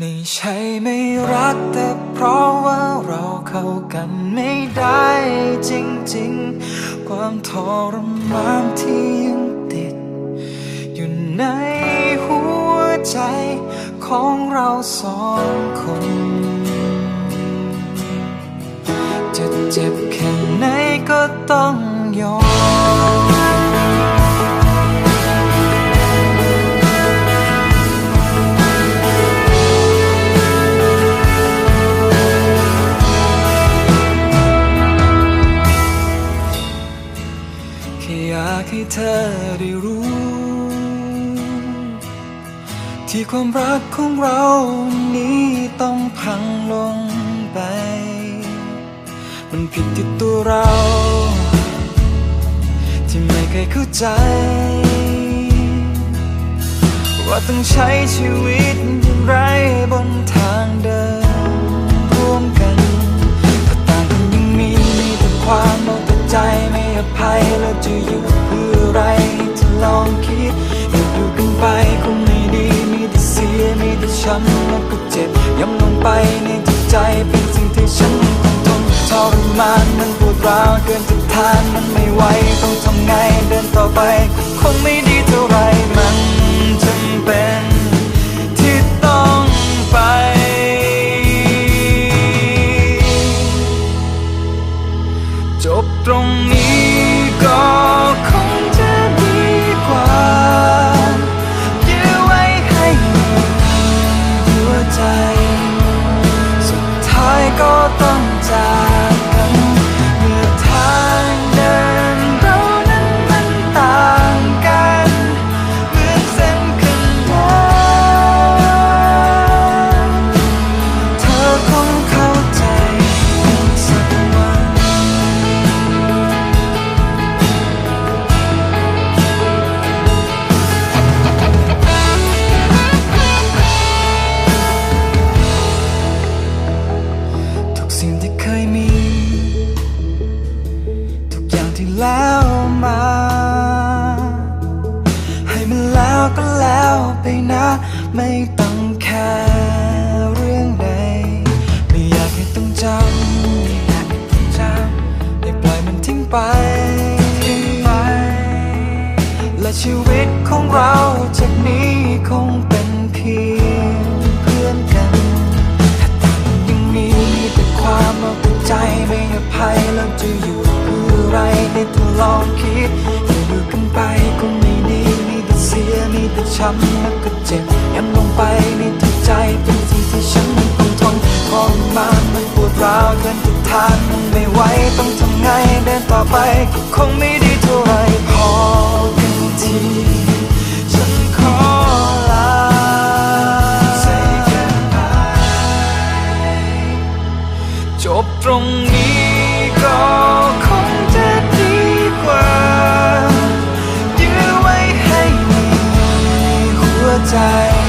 ไม่ใช่ไม่รักแต่เพราะว่าเราเข้ากันไม่ได้จริงๆ ความทรมานที่ยังติด อยู่ในหัวใจของเราสองคน จะเจ็บแค่ไหนก็ต้อง ที่ความรักของเรานี้ต้องพังลงไป มันผิดที่ตัวเรา ที่ไม่เคยเข้าใจ ว่าต้องใช้ชีวิตอย่างไรบนทางเดินร่วมกันถ้าต่างกันยังมีมีแต่ความเอาแต่ใจไม่อภัยแล้วจะอยู่ จ็บย้ำลงไปในจิตใจเป็นสิ่งที่ฉันต้องทนทรมานมันปวดร้าวเกินจะทานมันไม่ไหวต้องทำไงเดินต่อไปคงไม่ดีเท่าไรมา ที่แล้วมา ให้มันแล้วก็แล้วไปนะ ไม่ต้องแค่เรื่องใดไม่อยากให้ต้องจำไม่อยากให้ต้องจำให้ปล่อยมันทิ้งไปทิ้งไปและชีวิตของเรา ช้ำแล้วก็เจ็บย้ำลงไปในจิตใจเป็นสิ่งที่ฉันต้องทนทรมานมันปวดร้าวเกินจะทานมันไม่ไหวต้องทำไงเดินต่อไปก็คงไม่ดีเท่าไรพอกันทีฉันขอลา Say goodbye จบตรงนี้ก็ 在。